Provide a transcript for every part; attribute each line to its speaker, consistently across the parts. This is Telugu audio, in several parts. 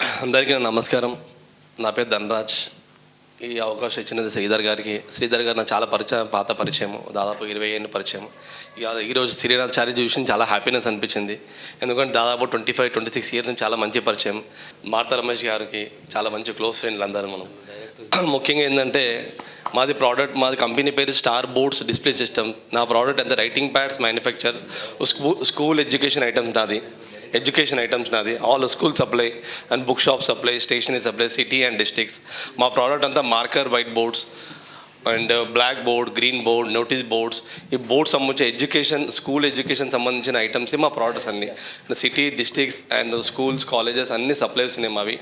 Speaker 1: అందరికీ నమస్కారం. నా పేరు ధనరాజ్. ఈ అవకాశం ఇచ్చినది శ్రీధర్ గారికి. శ్రీధర్ గారు నాకు చాలా పరిచయం పాత పరిచయం దాదాపు ఇరవై ఏళ్ళు పరిచయం ఇక ఈరోజు శ్రీనాథ్ చూసి చాలా హ్యాపీనెస్ అనిపించింది. ఎందుకంటే దాదాపు twenty five twenty six years నుంచి చాలా మంచి పరిచయం. మార్త రమేష్ గారికి చాలా మంచి క్లోజ్ ఫ్రెండ్లు అందరూ మనం. ముఖ్యంగా ఏంటంటే మాది ప్రోడక్ట్ మాది కంపెనీ పేరు స్టార్ బోర్డ్స్ డిస్ప్లే సిస్టమ్ నా ప్రోడక్ట్ అంతా writing pads manufacture school education items నాది. ఎడ్యుకేషన్ ఐటమ్స్ నాది. All school supply and book shop supply stationery supply city and districts మా ప్రోడక్ట్ అంతా marker white boards and black board green board notice boards ఈ బోర్డ్స్ సంబంధించిన ఎడ్యుకేషన్ స్కూల్ ఎడ్యుకేషన్ సంబంధించిన ఐటమ్స్ మా ప్రోడక్ట్స్ అన్నీ. City districts and schools colleges అన్ని సప్లైస్ ఉన్నాయి మావి.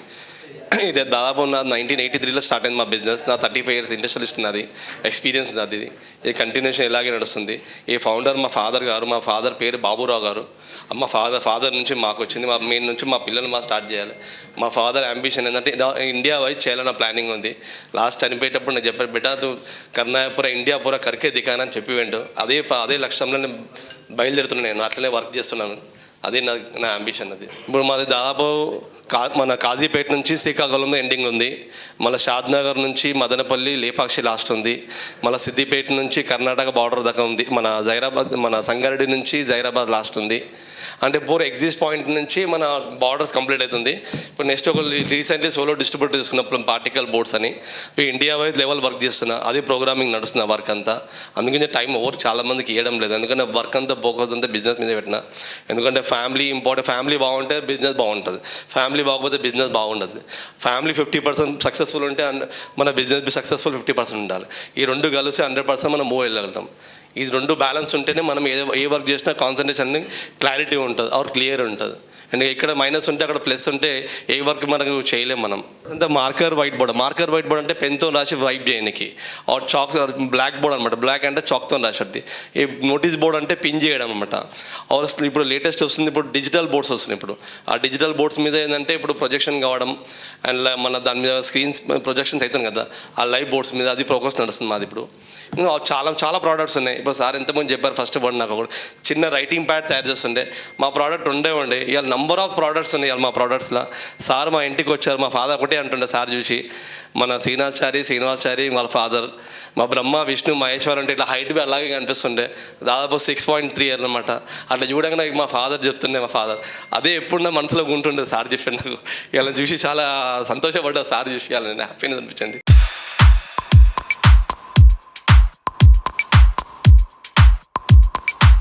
Speaker 1: ఇది దాదాపు నా నైన్టీన్ ఎయిటీ త్రీలో స్టార్ట్ అయింది మా బిజినెస్ నా థర్టీ ఫైవ్ ఇయర్స్ ఇండస్ట్రియలిస్ట్ నాది ఎక్స్పీరియన్స్ నాది. ఇది కంటిన్యూషన్ ఇలాగే నడుస్తుంది. ఈ ఫౌండర్ మా ఫాదర్ గారు మా ఫాదర్ పేరు బాబురావు గారు. మా ఫాదర్ ఫాదర్ నుంచి మాకు వచ్చింది. మా మెయిన్ నుంచి మా పిల్లలు మా స్టార్ట్ చేయాలి. మా ఫాదర్ అంబిషన్ ఏంటంటే ఇండియా వైజ్ చేయాలన్న ప్లానింగ్ ఉంది. లాస్ట్ చనిపోయేటప్పుడు నేను చెప్పాను బిడ్డ కర్ణాయపుర ఇండియా పూర కరికే దికానని చెప్పి వెంటు అదే అదే లక్ష్యంలో నేను బయలుదేరుతున్నాను నేను. అట్లనే వర్క్ చేస్తున్నాను. అదే నా నా అంబిషన్ అది. ఇప్పుడు మాది దాదాపు కా మన కాజీపేట నుంచి శ్రీకాకుళంలో ఎండింగ్ ఉంది. మళ్ళీ షాద్నగర్ నుంచి మదనపల్లి లేపాక్షి లాస్ట్ ఉంది. మళ్ళీ సిద్దిపేట నుంచి కర్ణాటక బార్డర్ దాకా ఉంది. మన జైరాబాద్ మన సంగారెడ్డి నుంచి జైరాబాద్ లాస్ట్ ఉంది. అంటే బోర్ ఎగ్జిస్ట్ పాయింట్ నుంచి మన బార్డర్స్ కంప్లీట్ అవుతుంది. ఇప్పుడు నెక్స్ట్ ఒక రీసెంట్లీ సోలో డిస్ట్రిబ్యూట్ తీసుకున్నప్పుడు పార్టికల్ బోర్డ్స్ అని. ఇండియా వైజ్ లెవెల్ వర్క్ చేస్తున్నా అదే ప్రోగ్రామింగ్ నడుస్తున్న వర్క్ అంతా. అందుకని టైం ఓవర్ చాలా మందికి ఇవ్వడం లేదు. ఎందుకంటే వర్క్ అంతా ఫోకస్ అంతా బిజినెస్ మీద పెట్టిన. ఎందుకంటే ఫ్యామిలీ ఇంపార్టెంట్ ఫ్యామిలీ బాగుంటే బిజినెస్ బాగుంటుంది. ఫ్యామిలీ బాగపోతే బిజినెస్ బాగుండదు. ఫ్యామిలీ ఫిఫ్టీ పర్సెంట్ సక్సెస్ఫుల్ ఉంటే మన బిజినెస్ సక్సెస్ఫుల్ ఫిఫ్టీ పర్సెంట్ ఉండాలి. ఈ రెండు కలిసి హండ్రెడ్ పర్సెంట్ మనం మూవ్ వెళ్ళగలుగుతాం. ఈ రెండు బ్యాలెన్స్ ఉంటేనే మనం ఏ ఏ వర్క్ చేసినా కాన్సన్ట్రేషన్ క్లారిటీ ఉంటుంది ఆర్ క్లియర్ ఉంటుంది. అండ్ ఇక్కడ మైనస్ ఉంటే అక్కడ ప్లస్ ఉంటే ఏ వర్క్ మనకు చేయలేం మనం. అంటే marker white board marker white board అంటే పెన్తో రాసి వైప్ చేయడానికి ఆర్ చాక్ బ్లాక్ బోర్డ్ అనమాట బ్లాక్ అంటే చాక్తో రాసేది ఈ నోటీస్ బోర్డ్ అంటే పిన్ చేయడం అనమాట ఆర్ ఇప్పుడు లేటెస్ట్ వస్తుంది ఇప్పుడు డిజిటల్ బోర్డ్స్ వస్తున్నాయి ఇప్పుడు. ఆ డిజిటల్ బోర్డ్స్ మీద ఏంటంటే ఇప్పుడు ప్రొజెక్షన్ కావడం అండ్ మన దాని మీద స్క్రీన్స్ ప్రొజెక్షన్స్ అవుతుంది కదా. ఆ లైవ్ బోర్డ్స్ మీద అది ప్రోగ్రెస్ నడుస్తుంది మాది ఇప్పుడు. ఇంకా చాలా చాలా ప్రోడక్ట్స్ ఉన్నాయి. చెప్పారు సార్ ఎంతమంది చెప్పారు ఫస్ట్ వర్డ్ నాకు కూడా చిన్న రైటింగ్ ప్యాడ్ తయారు చేస్తుండే మా ప్రోడక్ట్ ఉండే ఉండే ఇవాళ నంబర్ ఆఫ్ ప్రోడక్ట్స్ ఉన్నాయి ఇవాళ మా ప్రోడక్ట్స్లో సార్ మా ఇంటికి వచ్చారు మా ఫాదర్ ఒకటే అంటుండే సార్ చూసి. మన శ్రీనాథ్చారి శ్రీనివాసారి వాళ్ళ ఫాదర్ మా బ్రహ్మ విష్ణు మహేశ్వర్ అంటే ఇట్లా హైట్ అలాగే కనిపిస్తుండే. దాదాపు సిక్స్ పాయింట్ త్రీ ఇయర్ అనమాట అట్లా చూడగానే నాకు మా ఫాదర్ చెప్తుండే మా ఫాదర్ అదే ఎప్పుడు నా మనసులో ఉంటుండే సార్ చెప్పిన నాకు ఇలా చూసి చాలా సంతోషపడ్డా సార్ చూసి. నేను హ్యాపీనెస్ అనిపించింది.